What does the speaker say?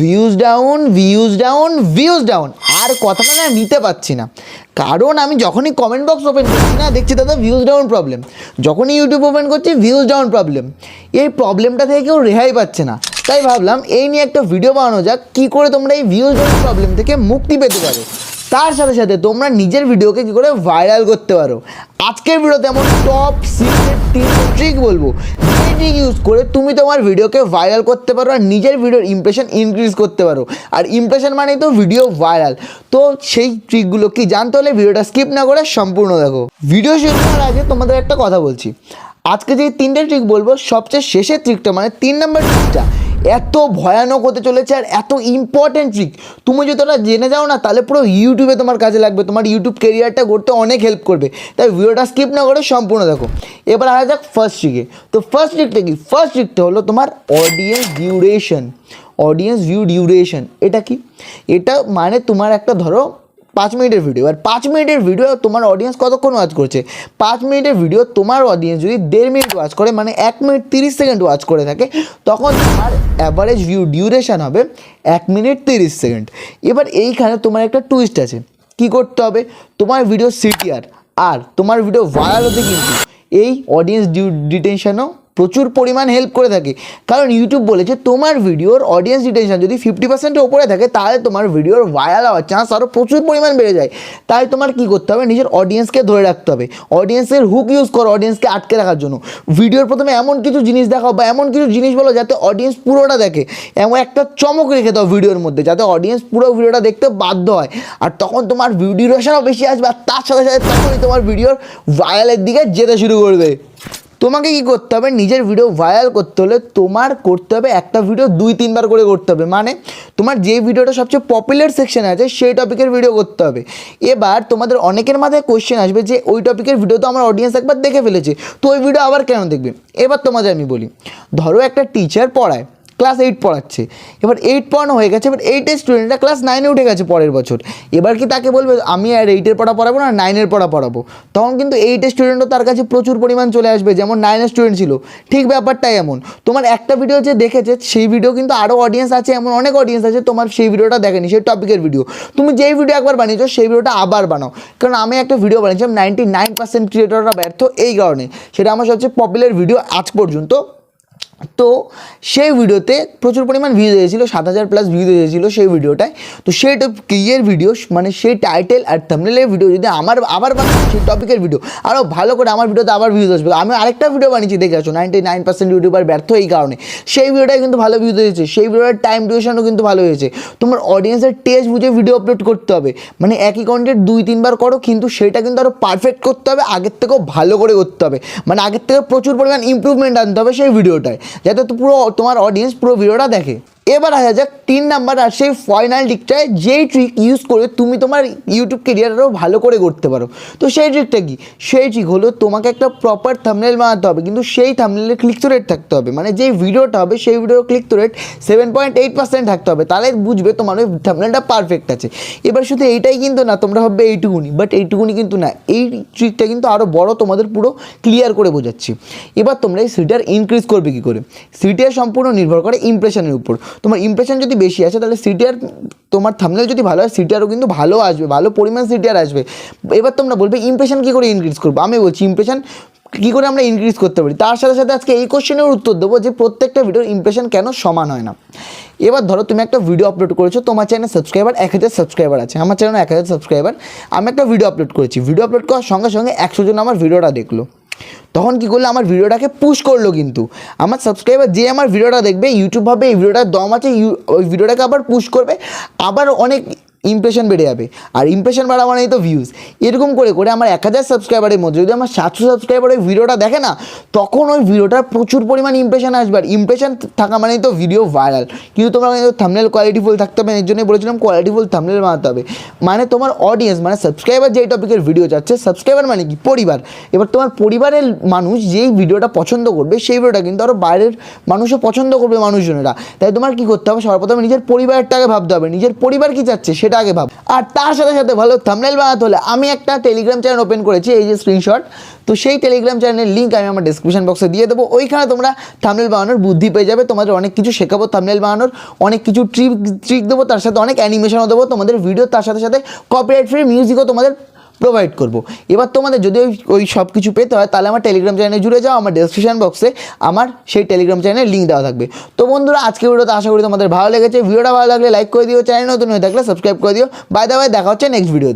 Views down views down views down আর কথাটা না নিতে পারছি না। কারণ আমি যখনই কমেন্ট বক্স ওপেন করছি না, দেখছি দাদা ভিউজ ডাউন প্রবলেম যখনই ইউটিউব ওপেন করছি ভিউজ ডাউন প্রবলেম এই প্রবলেমটা থেকে কেউ রেহাই পাচ্ছে না। তাই ভাবলাম, এই নিয়ে একটা ভিডিও বানানো যাক, কী করে তোমরা এই ভিউজ ডাউন প্রবলেম থেকে মুক্তি পেতে পারো। তার সাথে সাথে তোমরা নিজের ভিডিওকে কী করে ভাইরাল করতে পারো। আজকের ভিডিওতে এমন টপ সিক্রেট তিন ট্রিক বলব। ট্রিক ইউজ করে তুমি তোমার ভিডিওকে ভাইরাল করতে পারো আর নিজের ভিডিওর ইমপ্রেশন ইনক্রিজ করতে পারো। আর ইমপ্রেশন মানেই তো ভিডিও ভাইরাল তো সেই ট্রিকগুলো কি জানতে হলে ভিডিওটা স্কিপ না করে সম্পূর্ণ দেখো। ভিডিও শুরু করার আগে তোমাদের একটা কথা বলছি। আজকে যে তিনটে ট্রিক বলব, সবচেয়ে শেষের ট্রিকটা মানে তিন নম্বর ট্রিকটা এত ভয়ানক হতে চলেছে আর এত ইম্পর্টেন্ট ট্রিক তুমি যদি ওটা জেনে যাও না, তাহলে পুরো ইউটিউবে তোমার কাজে লাগবে। তোমার ইউটিউব কেরিয়ারটা করতে অনেক হেল্প করবে। তাই ভিডিওটা স্কিপ না করে সম্পূর্ণ দেখো। এবার আসা যাক ফার্স্ট ট্রিকে তো ফার্স্ট ট্রিকটা কি? ফার্স্ট ট্রিকটা হলো তোমার audience duration audience view duration এটা কি? এটা মানে তোমার একটা ধরো পাঁচ মিনিটের ভিডিও আর পাঁচ মিনিটের ভিডিও তোমার অডিয়েন্স কতক্ষণ ওয়াচ করছে? পাঁচ মিনিটের ভিডিও তোমার অডিয়েন্স যদি দেড় মিনিট ওয়াচ করে মানে এক মিনিট তিরিশ সেকেন্ড ওয়াচ করে থাকে, তখন তোমার অ্যাভারেজ ভিউ ডিউরেশন হবে এক মিনিট তিরিশ সেকেন্ড এবার এইখানে তোমার একটা টুইস্ট আছে। কি করতে হবে? তোমার ভিডিও সিটিআর আর তোমার ভিডিও ভাইরাল হতে কিন্তু এই অডিয়েন্স ডিউ ডিটেনশনও প্রচুর পরিমাণ হেল্প করে থাকে। কারণ ইউটিউব বলেছে তোমার ভিডিওর অডিয়েন্স ডিটেনশন যদি ফিফটি পার্সেন্টের ওপরে থাকে, তাহলে তোমার ভিডিওর ভাইরাল হওয়ার চান্স আরও প্রচুর পরিমাণ বেড়ে যায়। তাই তোমার কি করতে হবে? নিজের অডিয়েন্সকে ধরে রাখতে হবে। অডিয়েন্সের হুক ইউজ করো অডিয়েন্সকে আটকে রাখার জন্য। ভিডিওর প্রথমে এমন কিছু জিনিস দেখাও বা এমন কিছু জিনিস বলো যাতে অডিয়েন্স পুরোটা দেখে। এমন একটা চমক রেখে দাও ভিডিওর মধ্যে, যাতে অডিয়েন্স পুরো ভিডিওটা দেখতে বাধ্য হয়। আর তখন তোমার ডিউরেশনও বেশি আসবে, আর তার সাথে সাথে তখনই তোমার ভিডিওর ভাইরালের দিকে যেতে শুরু করবে। তোমাকে কি করতে হবে? নিজের ভিডিও ভাইরাল করতে হলে তোমার করতে হবে একটা ভিডিও দুই, তিনবার করে করতে হবে। মানে তোমার যে ভিডিওটা সবচেয়ে পপুলার সেকশনে আছে, সেই টপিকের ভিডিও করতে হবে। এবার তোমাদের অনেকের মাথায় কোশ্চেন আসবে যে, ওই টপিকের ভিডিও তো আমার অডিয়েন্স একবার দেখে ফেলেছে। তো ওই ভিডিও আবার কেন দেখবে? এবার তোমাদের আমি বলি। ধরো একটা টিচার পড়ায়। ক্লাস এইট পড়াচ্ছে। এবার এইট পড়ানো হয়ে গেছে, এবার এইটের স্টুডেন্টরা ক্লাস নাইনে উঠে গেছে পরের বছর। এবার কি তাকে বলবে, আমি আর এইটের পড়া পড়াবো না নাইনের পড়া পড়াবো? তখন কিন্তু এইটের স্টুডেন্টও তার কাছে প্রচুর পরিমাণ চলে আসবে, যেমন নাইনের স্টুডেন্ট ছিল। ঠিক ব্যাপারটাই এমন। তোমার একটা ভিডিও যে দেখেছে, সেই ভিডিও কিন্তু আরও অডিয়েন্স আছে, এমন অনেক অডিয়েন্স আছে, তোমার সেই ভিডিওটা দেখেনি, সেই টপিকের ভিডিও তুমি যেই ভিডিও একবার বানিয়েছো, সেই ভিডিওটা আবার বানাও। কারণ আমি একটা ভিডিও বানিয়েছিলাম নাইনটি নাইন পার্সেন্ট ক্রিয়েটররা ব্যর্থ এই কারণে। সেটা আমার সবচেয়ে পপুলার ভিডিও আজ পর্যন্ত। তো সেই ভিডিওতে প্রচুর পরিমাণ ভিউজ হয়েছিল সাত হাজার প্লাস ভিউজ হয়েছিল সেই ভিডিওটায়। তো সেই ইয়ের ভিডিও মানে সেই টাইটেল আর থামনেলের ভিডিও যদি আমার, আবার বানাই, সেই টপিকের ভিডিও আরও ভালো করে আমার ভিডিওতে আবার ভিউজ আসবে। আমি আরেকটা ভিডিও বানিয়েছি, দেখে আসো নাইনটি নাইন পার্সেন্ট ইউটিউবার ব্যর্থ এই কারণে। সেই ভিডিওটাই কিন্তু ভালো ভিউজ হয়েছে সেই ভিডিওটার টাইম ডিউরেশনও কিন্তু ভালো হয়েছে। তোমার অডিয়েন্সের টেস্ট বুঝে ভিডিও আপলোড করতে হবে। মানে একই কন্টেন্ট দুই, তিনবার করো, কিন্তু সেটা কিন্তু আরও পারফেক্ট করতে হবে, আগের থেকেও ভালো করে করতে হবে। মানে আগের থেকে প্রচুর পরিমাণ ইমপ্রুভমেন্ট আনতে হবে সেই ভিডিওটায় যাতে পুরো তোমার অডিয়েন্স পুরো ভিডিওটা দেখে। এবার আসা যাক, তিন নাম্বার আর সেই ফাইনাল দিকটায় যেই ট্রিক ইউজ করে তুমি তোমার ইউটিউব কেরিয়ার আরও ভালো করে করতে পারো। তো সেই ট্রিকটা কি? সেই ট্রিক হলো তোমাকে একটা প্রপার থামনেল বানাতে হবে, কিন্তু সেই থামনেলে ক্লিক রেট থাকতে হবে। মানে যেই ভিডিওটা হবে, সেই ভিডিওর click rate seven point eight percent থাকতে হবে। তাহলে বুঝবে তোমার ওই থামনেলটা পারফেক্ট আছে। এবার শুধু এইটাই কিন্তু না, তোমরা ভাববে এইটুকুনি বাট এইটুকুনি কিন্তু না। এই ট্রিকটা কিন্তু আরও বড় তোমাদের পুরো ক্লিয়ার করে বোঝাচ্ছি। এবার তোমরা এই সিটার ইনক্রিজ করবে কী করে? সিটিআর সম্পূর্ণ নির্ভর করে ইমপ্রেশনের উপর। তোমার ইমপ্রেশন যদি বেশি আসে, তাহলে সিটিআর তোমার থামনেল যদি ভালো হয় সিটিআরও কিন্তু ভালো আসবে, ভালো পরিমাণ সিটিআর আসবে। এবার তোমরা বলবে ইমপ্রেশন কী করে ইনক্রিজ করব? আমি বলছি ইমপ্রেশন কী করে আমরা ইনক্রিজ করতে পারি? তার সাথে সাথে আজকে এই কোশ্চেনের উত্তর দেবো যে, প্রত্যেকটা ভিডিওর ইমপ্রেশন কেন সমান হয় না? এবার ধরো, তুমি একটা ভিডিও আপলোড করেছ, তোমার চ্যানেল সাবস্ক্রাইবার এক হাজার সাবস্ক্রাইবার আছে। আমার চ্যানেল এক হাজার সাবস্ক্রাইবার আমি একটা ভিডিও আপলোড করেছি। ভিডিও আপলোড করার সঙ্গে সঙ্গে একশো জন আমার ভিডিওটা দেখল। তখন কি করল? আমার ভিডিওটাকে পুশ করল কিন্তু। আমার সাবস্ক্রাইবার যে আমার ভিডিওটা দেখবে ইউটিউব ভাবে এই ভিডিওটার দম আছে ওই ভিডিওটাকে আবার পুশ করবে। আবার অনেক ইমপ্রেশন বেড়ে যাবে। আর ইমপ্রেশন বাড়া মানেই তো ভিউজ এরকম করে করে আমার এক হাজার সাবস্ক্রাইবারের মধ্যে যদি আমার সাতশো সাবস্ক্রাইবার ওই ভিডিওটা দেখে না, তখন ওই ভিডিওটার প্রচুর পরিমাণ ইমপ্রেশন আসবে। আর ইমপ্রেশন থাকা মানেই তো ভিডিও ভাইরাল কিন্তু তোমার থামনেল কোয়ালিটিফুল থাকতে হবে, এর জন্যই বলেছিলাম কোয়ালিটিফুল থামনেল বানাতে হবে। মানে তোমার অডিয়েন্স মানে সাবস্ক্রাইবার যেই টপিকের ভিডিও যাচ্ছে সাবস্ক্রাইবার মানে কি? পরিবার। এবার তোমার পরিবারের মানুষ যেই ভিডিওটা পছন্দ করবে, সেই ভিডিওটা কিন্তু আরও বাইরের মানুষও পছন্দ করবে, মানুষজনেরা। তাই তোমার কী করতে হবে? সর্বপ্রথমে নিজের পরিবারটাকে ভাবতে হবে। নিজের পরিবার কী চাচ্ছে? সেটা সেটা আগে ভাব। আর তার সাথে সাথে ভালো থামনেল বানাতে হলে আমি একটা টেলিগ্রাম চ্যানেল ওপেন করেছি, এই যে স্ক্রিনশট তো সেই টেলিগ্রাম চ্যানেলের লিঙ্ক আমি আমার ডিসক্রিপশন বক্সে দিয়ে দেবো। ওইখানে তোমরা থামনেল বানানোর বুদ্ধি পেয়ে যাবে, তোমাদের অনেক কিছু শেখাবো থামনেল বানানোর, অনেক কিছু ট্রিক ট্রিক দেবো, তার সাথে অনেক অ্যানিমেশনও দেবো, তোমাদের ভিডিও তার সাথে সাথে কপিরাইট ফ্রি মিউজিকও তোমাদের প্রোভাইড করব। এবার তোমাদের যদি ওই ওই সব কিছু পেতে হয়, তাহলে আমার টেলিগ্রাম চ্যানেলে জুড়ে যাও, আমার ডেসক্রিপশন বক্সে আমার সেই টেলিগ্রাম চ্যানেলের লিঙ্ক দেওয়া থাকবে। তো বন্ধুরা আজকে ভিডিওতে আশা করি তোমাদের ভালো লেগেছে। ভিডিওটা ভালো লাগলে লাইক করে দিও চ্যানেল নতুন হয়ে থাকলে সাবস্ক্রাইব করে দিও। বাই দা বাই দেখা হচ্ছে নেক্সট ভিডিওতে